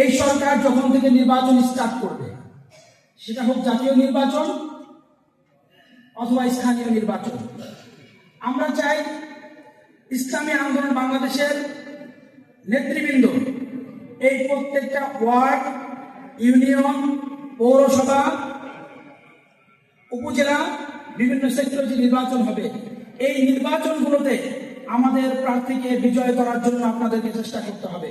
এই সরকার যখন থেকে নির্বাচন স্টার্ট করবে, সেটা হোক জাতীয় নির্বাচন অথবা স্থানীয় নির্বাচন। আমরা চাই ইসলামী আন্দোলন বাংলাদেশের নেতৃবৃন্দ এই প্রত্যেকটা ওয়ার্ড, ইউনিয়ন, পৌরসভা, উপজেলা, বিভিন্ন সেক্টরে যে নির্বাচন হবে, এই নির্বাচনগুলোতে আমাদের প্রার্থীকে বিজয় করার জন্য আপনাদেরকে চেষ্টা করতে হবে।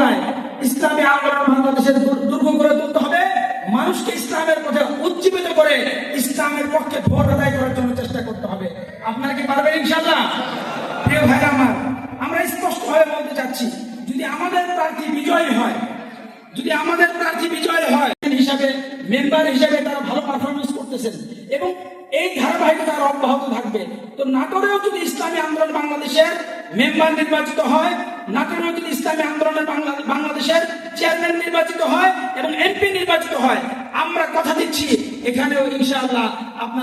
করে ইসলামের পক্ষে ভোট আদায় করার জন্য চেষ্টা করতে হবে। আপনারা কি পারবেন ইনশাল্লাহ প্রিয় ভাইরা আমার, আমরা স্পষ্ট ভাবে বলতে চাচ্ছি, যদি আমাদের প্রার্থী বিজয়ী হয়, যদি আমাদের প্রার্থী বিজয় হয় হিসাবে, মেম্বার হিসাবে তারা ভালো পারফরমেন্স করতেছেন এবং এই ধারাবাহিকতা অব্যাহত থাকবে, তো নাটোরেও যদি ইসলামী আন্দোলন বাংলাদেশের মেম্বার নির্বাচিত হয়, নাটোরেও যদি ইসলামী আন্দোলনের বাংলা- বাংলাদেশের চেয়ারম্যান নির্বাচিত হয় এবং এমপি নির্বাচিত হয়, আমরা কথা দিচ্ছি এখানেও ইনশাআল্লাহ আপনার